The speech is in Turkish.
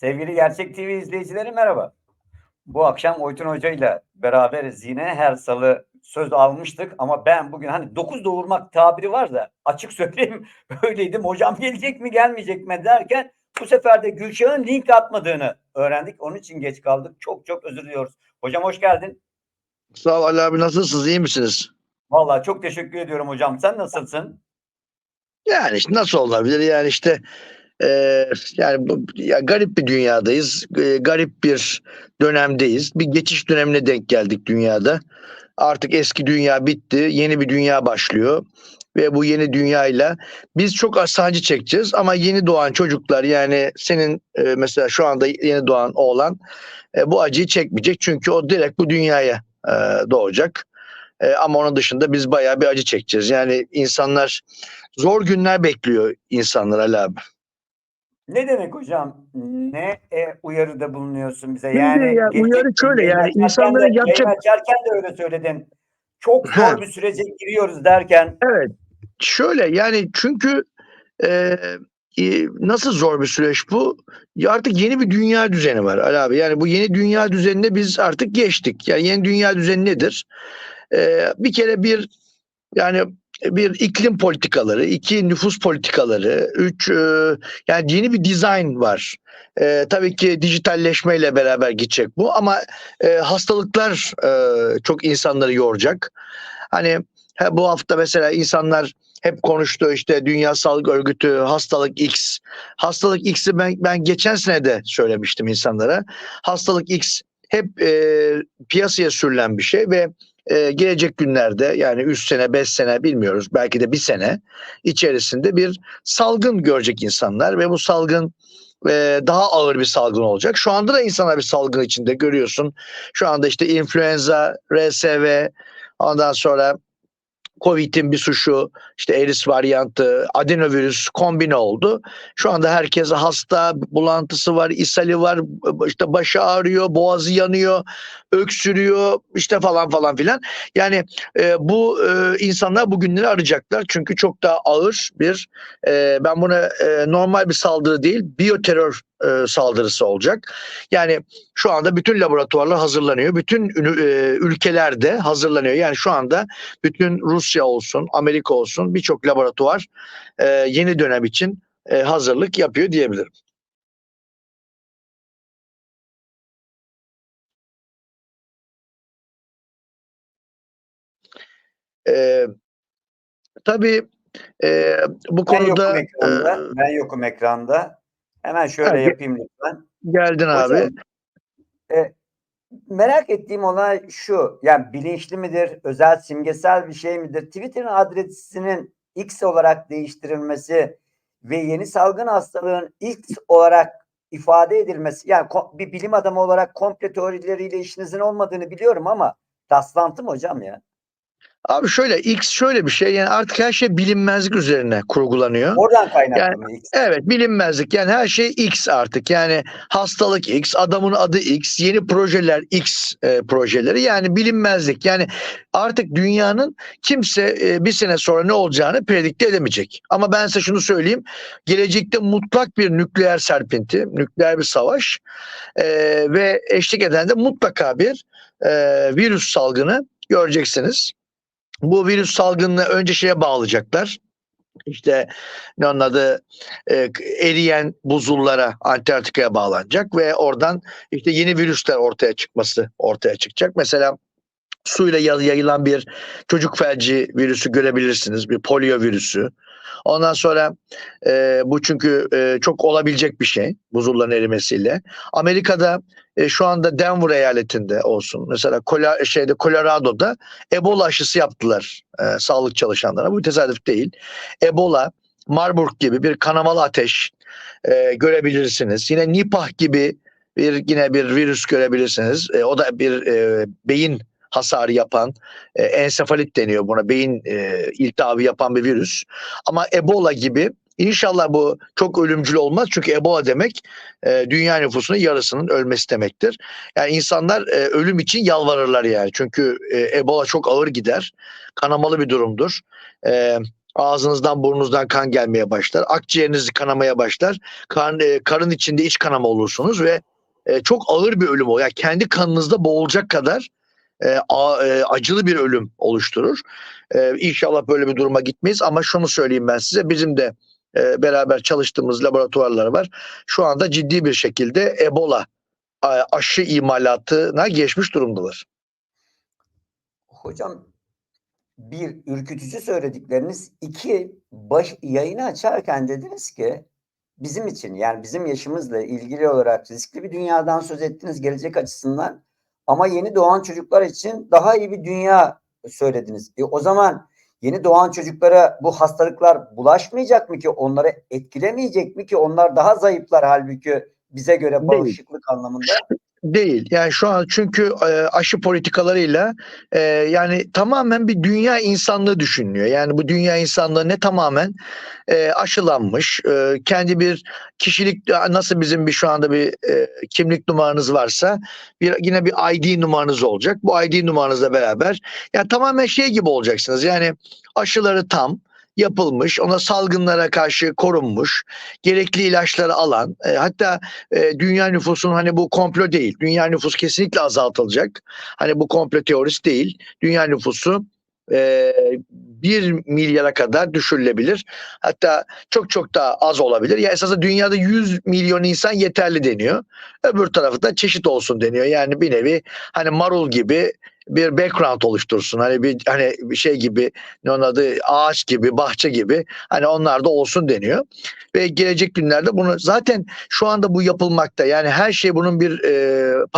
Sevgili Gerçek TV izleyicileri merhaba. Bu akşam Oytun Hoca ile beraberiz yine. Her salı söz almıştık ama ben bugün hani dokuz doğurmak tabiri var da açık söyleyeyim öyleydim. Hocam gelecek mi gelmeyecek mi derken bu sefer de Gülşah'ın link atmadığını öğrendik. Onun için geç kaldık. Çok çok özür diliyoruz. Hocam hoş geldin. Sağ ol Ali abi nasılsınız iyi misiniz? Vallahi çok teşekkür ediyorum hocam. Sen nasılsın? Yani işte nasıl olabilir yani işte e, yani bu, ya garip bir dünyadayız. E, garip bir dönemdeyiz. Bir geçiş dönemine denk geldik dünyada. Artık eski dünya bitti. Yeni bir dünya başlıyor. Ve bu yeni dünyayla biz çok sancı çekeceğiz ama yeni doğan çocuklar yani senin e, mesela şu anda yeni doğan oğlan e, bu acıyı çekmeyecek. Çünkü o direkt bu dünyaya e, doğacak. E, ama onun dışında biz bayağı bir acı çekeceğiz. Yani insanlar zor günler bekliyor insanlar Ali abi. Ne demek hocam? Ne e, uyarıda bulunuyorsun bize? Yani ya, uyarı şöyle yani yayın insanların açarken de- yapacak- açarken de öyle söyledin. Çok zor Ha. bir sürece giriyoruz derken Evet. Şöyle yani çünkü e, e, nasıl zor bir süreç bu? Ya artık yeni bir dünya düzeni var Ali abi. Yani bu yeni dünya düzenine biz artık geçtik. Yani yeni dünya düzeni nedir? E, bir kere bir yani bir iklim politikaları, iki nüfus politikaları, üç e, yani yeni bir dizayn var. E, tabii ki dijitalleşmeyle beraber gidecek bu ama e, hastalıklar e, çok insanları yoracak. Hani he, bu hafta mesela insanlar hep konuştu işte Dünya Sağlık Örgütü hastalık X. Hastalık X'i ben, ben geçen sene de söylemiştim insanlara. Hastalık X hep e, piyasaya sürülen bir şey ve e, gelecek günlerde yani 3 sene 5 sene bilmiyoruz belki de bir sene içerisinde bir salgın görecek insanlar ve bu salgın e, daha ağır bir salgın olacak. Şu anda da insanlar bir salgın içinde görüyorsun. Şu anda işte influenza, RSV, ondan sonra Covid'in bir suçu işte eris varyantı, adenovirüs kombine oldu. Şu anda herkes hasta, bulantısı var, ishali var, işte başı ağrıyor, boğazı yanıyor, öksürüyor işte falan falan filan. Yani e, bu e, insanlar bu günleri arayacaklar çünkü çok daha ağır bir e, ben buna e, normal bir saldırı değil biyoterör e, saldırısı olacak. Yani şu anda bütün laboratuvarlar hazırlanıyor. Bütün e, ülkelerde hazırlanıyor. Yani şu anda bütün Rusya olsun, Amerika olsun birçok laboratuvar e, yeni dönem için e, hazırlık yapıyor diyebilirim. E, tabii e, bu ben yokum konuda ekranda. e, ben yokum ekranda. Hemen şöyle Ha, ge- yapayım lütfen. geldin abi. Hocam, e, merak ettiğim olay şu. Yani bilinçli midir? Özel simgesel bir şey midir? Twitter'ın adresinin X olarak değiştirilmesi ve yeni salgın hastalığın X olarak ifade edilmesi. Yani bir bilim adamı olarak komple teorileriyle işinizin olmadığını biliyorum ama rastlantı mı hocam ya? Abi şöyle X şöyle bir şey yani artık her şey bilinmezlik üzerine kurgulanıyor. Oradan kaynaklı Yani-? Evet bilinmezlik yani her şey X artık yani hastalık X adamın adı X yeni projeler X e, projeleri yani bilinmezlik yani artık dünyanın kimse e, bir sene sonra ne olacağını predikte edemeyecek. Ama ben size şunu söyleyeyim gelecekte mutlak bir nükleer serpinti nükleer bir savaş e, ve eşlik eden de mutlaka bir e, virüs salgını göreceksiniz. Bu virüs salgınını önce şeye bağlayacaklar. İşte ne onun adı e, eriyen buzullara Antarktika'ya bağlanacak ve oradan işte yeni virüsler ortaya çıkması ortaya çıkacak. Mesela suyla yay- yayılan bir çocuk felci virüsü görebilirsiniz. Bir polio virüsü. Ondan sonra e, bu çünkü e, çok olabilecek bir şey buzulların erimesiyle. Amerika'da e, şu anda Denver eyaletinde olsun. Mesela Kola, şeyde Colorado'da Ebola aşısı yaptılar e, sağlık çalışanlarına. Bu tesadüf değil. Ebola, Marburg gibi bir kanamalı ateş e, görebilirsiniz. Yine Nipah gibi bir yine bir virüs görebilirsiniz. E, o da bir e, beyin hasarı yapan e, ensefalit deniyor buna. Beyin e, iltihabı yapan bir virüs. Ama Ebola gibi İnşallah bu çok ölümcül olmaz çünkü Ebola demek e, dünya nüfusunun yarısının ölmesi demektir. Yani insanlar e, ölüm için yalvarırlar yani çünkü e, Ebola çok ağır gider, kanamalı bir durumdur. E, Ağzınızdan burnunuzdan kan gelmeye başlar. Akciğeriniz kanamaya başlar. Kan, e, karın içinde iç kanama olursunuz ve e, çok ağır bir ölüm o. Yani kendi kanınızda boğulacak kadar e, a- e, acılı bir ölüm oluşturur. E, inşallah böyle bir duruma gitmeyiz ama şunu söyleyeyim ben size. Bizim de e, beraber çalıştığımız laboratuvarlar var. Şu anda ciddi bir şekilde Ebola aşı imalatına geçmiş durumdalar. Hocam bir ürkütücü söyledikleriniz. iki baş, yayını açarken dediniz ki bizim için yani bizim yaşımızla ilgili olarak riskli bir dünyadan söz ettiniz gelecek açısından ama yeni doğan çocuklar için daha iyi bir dünya söylediniz. E, o zaman yeni doğan çocuklara bu hastalıklar bulaşmayacak mı ki onları etkilemeyecek mi ki onlar daha zayıflar halbuki bize göre Değil. bağışıklık anlamında. Değil. Yani şu an çünkü e, aşı politikalarıyla e, yani tamamen bir dünya insanlığı düşünülüyor. Yani bu dünya insanlığı ne tamamen e, aşılanmış. kendi bir kişilik nasıl bizim bir şu anda bir kimlik numaranız varsa bir yine bir ID numaranız olacak. Bu ID numaranızla beraber yani tamamen şey gibi olacaksınız. Yani aşıları tam yapılmış, ona salgınlara karşı korunmuş, gerekli ilaçları alan, e, hatta e, dünya nüfusunun hani bu komplo değil. Dünya nüfusu kesinlikle azaltılacak. Hani bu komplo teorisi değil. Dünya nüfusu e, 1 milyara kadar düşürülebilir. Hatta çok çok daha az olabilir. Ya esasında dünyada 100 milyon insan yeterli deniyor. Öbür tarafı da çeşit olsun deniyor. Yani bir nevi hani marul gibi bir background oluştursun. Hani bir hani bir şey gibi ne onun adı ağaç gibi, bahçe gibi hani onlar da olsun deniyor. Ve gelecek günlerde bunu zaten şu anda bu yapılmakta. Yani her şey bunun bir e, parçası.